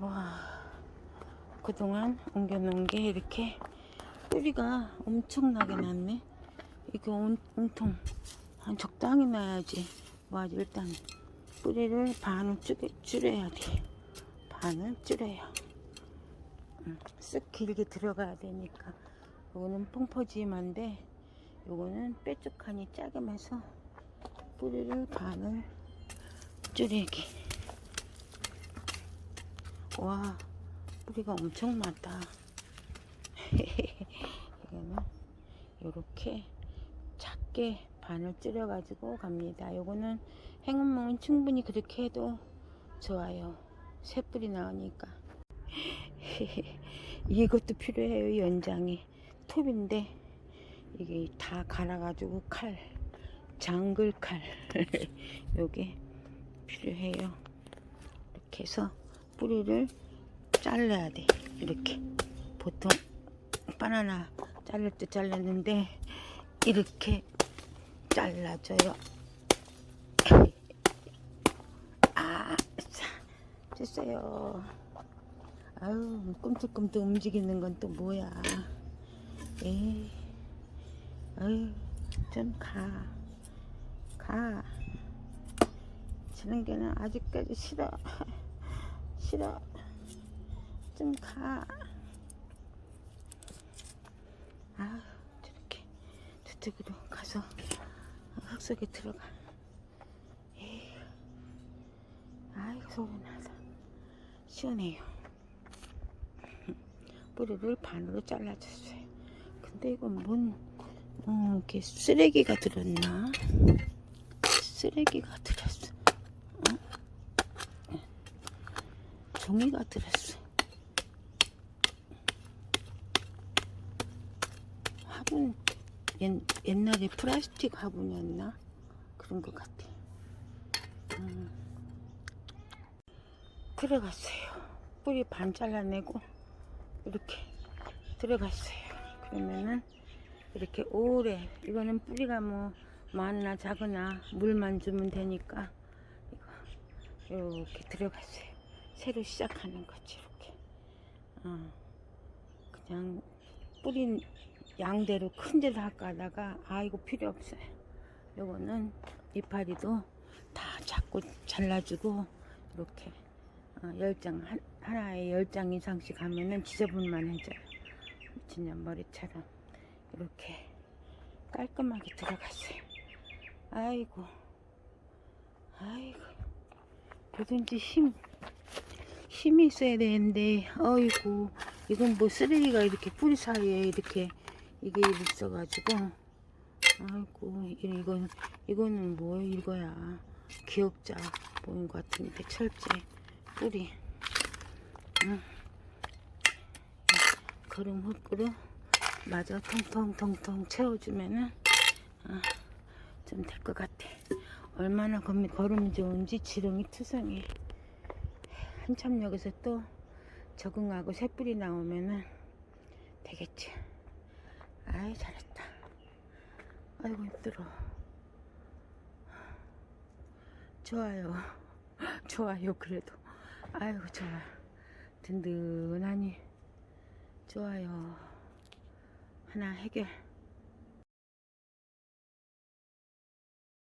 와, 그동안 옮겨놓은 게 이렇게 뿌리가 엄청나게 났네. 이거 온, 온통 한 적당히 놔야지. 와, 일단 뿌리를 반을 줄, 줄여야 돼. 반을 줄여야. 음, 쓱 길게 들어가야 되니까. 요거는 펑퍼짐한데, 요거는 뾰족하니 작으면서 뿌리를 반을 줄이기. 와, 뿌리가 엄청 많다. 이거는 이렇게 작게 반을 줄여가지고 갑니다. 요거는 행운몽은 충분히 그렇게 해도 좋아요. 새 뿌리 나오니까. 이것도 필요해요, 연장이. 톱인데, 이게 다 갈아 가지고 칼, 장글 칼. 요게 필요해요. 이렇게 해서 뿌리를 잘라야 돼. 이렇게. 보통 바나나 자를 때 잘랐는데 이렇게 잘라줘요. 아, 자, 됐어요. 아유, 꿈틀꿈틀 움직이는 건 또 뭐야. 에이, 아유, 좀 가. 가. 저런 게는 아직까지 싫어. 싫어. 좀 가. 아, 저렇게 저쪽으로 가서 흙 속에 들어가. 에이, 아이고 소리 나다. 시원해요. 뿌리를 반으로 잘라줬어요. 근데 이건 뭔, 어, 이렇게 쓰레기가 들었나? 쓰레기가 들었어. 어? 종이가 들었어. 화분 옛, 옛날에 플라스틱 화분이었나 그런 것 같아. 음. 들어갔어요. 뿌리 반 잘라내고 이렇게 들어갔어요. 그러면은 이렇게 오래 이거는 뿌리가 뭐 많으나 작으나 물만 주면 되니까 이거 이렇게 들어갔어요. 새로 시작하는 거지 이렇게. 어. 그냥 뿌린 양대로 큰 데로 할까 하다가 아 이거 필요 없어요. 요거는 이파리도 다 잡고 잘라주고 이렇게 어, 열장 한, 하나에 열장 이상씩 하면은 지저분만 해져요. 미친년 머리처럼. 이렇게 깔끔하게 들어갔어요. 아이고. 아이고. 뭐든지 힘 힘이 있어야 되는데 어이구 이건 뭐 쓰레기가 이렇게 뿌리 사이에 이렇게 이게 있어가지고. 아이고 이건 이거는 뭐 이거야. 기억자 보인 것 같은데 철제 뿌리. 응. 거름 흙으로 마저 통통통통 채워주면은 어, 좀될 것 같아. 얼마나 거름이 좋은지 지렁이 투성해 한참 여기서 또 적응하고 새뿌리 나오면은 되겠지. 아이 잘했다. 아이고 힘들어. 좋아요. 좋아요 그래도. 아이고 좋아. 든든하니 좋아요. 하나 해결.